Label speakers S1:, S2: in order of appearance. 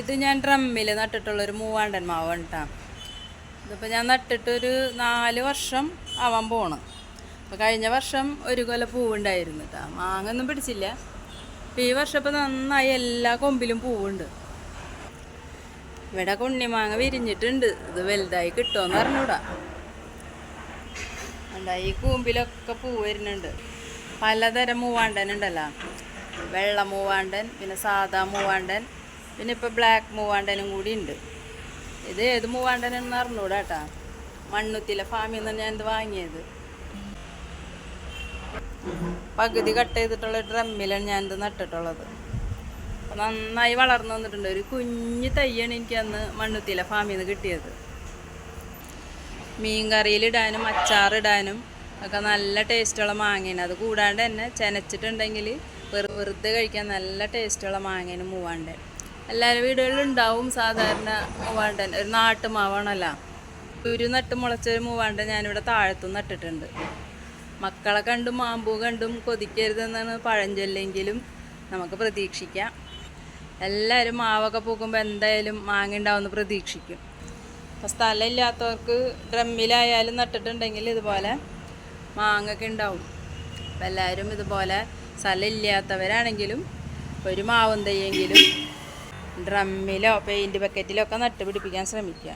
S1: ഇത് ഞാൻ ഡ്രമ്മിൽ നട്ടിട്ടുള്ളൊരു മൂവാണ്ടൻ മാവ് കേട്ടോ ഇതിപ്പോൾ ഞാൻ നട്ടിട്ടൊരു നാല് വർഷം ആവാൻ പോണം. അപ്പോൾ കഴിഞ്ഞ വർഷം ഒരു കൊല പൂവുണ്ടായിരുന്നു കേട്ടോ മാങ്ങൊന്നും പിടിച്ചില്ല ഈ വർഷം ഇപ്പോൾ നന്നായി എല്ലാ കൊമ്പിലും പൂവുണ്ട്. ഇവിടെ കുണ്ണിമാങ്ങ വിരിഞ്ഞിട്ടുണ്ട്. ഇത് വലുതായി കിട്ടുമെന്ന് അറിഞ്ഞൂടാ എന്താ ഈ കൂമ്പിലൊക്കെ പൂ വരുന്നുണ്ട്. പലതരം മൂവാണ്ടൻ ഉണ്ടല്ലോ വെള്ള മൂവാണ്ടൻ പിന്നെ സാദാ മൂവാണ്ടൻ പിന്നെ ഇപ്പോൾ ബ്ലാക്ക് മൂവാണ്ടനും കൂടി ഉണ്ട് ഇത് ഏത് മൂവാണ്ടനെന്ന് അറിഞ്ഞൂടാ കേട്ടാ മണ്ണുത്തിലെ ഫാമിൽ നിന്ന് ഞാൻ ഇത് വാങ്ങിയത്. പകുതി കട്ട് ചെയ്തിട്ടുള്ള ഡ്രമ്മിലാണ് ഞാനിത് നട്ടിട്ടുള്ളത്. നന്നായി വളർന്നു വന്നിട്ടുണ്ട്. ഒരു കുഞ്ഞു തയ്യാണ് എനിക്ക് അന്ന് മണ്ണുത്തിലെ ഫാമിൽ നിന്ന് കിട്ടിയത്. മീൻ കറിയിലിടാനും അച്ചാറിടാനും ഒക്കെ നല്ല ടേസ്റ്റുള്ള മാങ്ങയാണ്. അത് കൂടാണ്ട് തന്നെ ചെനച്ചിട്ടുണ്ടെങ്കിൽ വെറു വെറുതെ കഴിക്കാൻ നല്ല ടേസ്റ്റുള്ള മാങ്ങയാണ് മൂവാണ്ടൻ. എല്ലാവരും വീടുകളിലും ഉണ്ടാവും സാധാരണ മൂവാണ്ടൻ. ഒരു നാട്ടുമാവാണല്ലോ ഒരു നട്ട് മുളച്ച ഒരു മൂവാണ്ടൻ ഞാനിവിടെ താഴത്തും നട്ടിട്ടുണ്ട്. മക്കളെ കണ്ടും മാമ്പൂ കണ്ടും കൊതിക്കരുതെന്നാണ് പഴഞ്ചൊല്ലെങ്കിലും നമുക്ക് പ്രതീക്ഷിക്കാം. എല്ലാവരും മാവൊക്കെ പൂക്കുമ്പോൾ എന്തായാലും മാങ്ങ ഉണ്ടാവുമെന്ന് പ്രതീക്ഷിക്കും. അപ്പോൾ സ്ഥലമില്ലാത്തവർക്ക് ഡ്രമ്മിലായാലും നട്ടിട്ടുണ്ടെങ്കിൽ ഇതുപോലെ മാങ്ങൊക്കെ ഉണ്ടാവും. അപ്പോൾ എല്ലാവരും ഇതുപോലെ സ്ഥലമില്ലാത്തവരാണെങ്കിലും ഒരു മാവും തയ്യെങ്കിലും ഡ്രമ്മിലോ പെയിന്റ് ബക്കറ്റിലോ ഒക്കെ നട്ട് പിടിപ്പിക്കാൻ ശ്രമിക്കുക.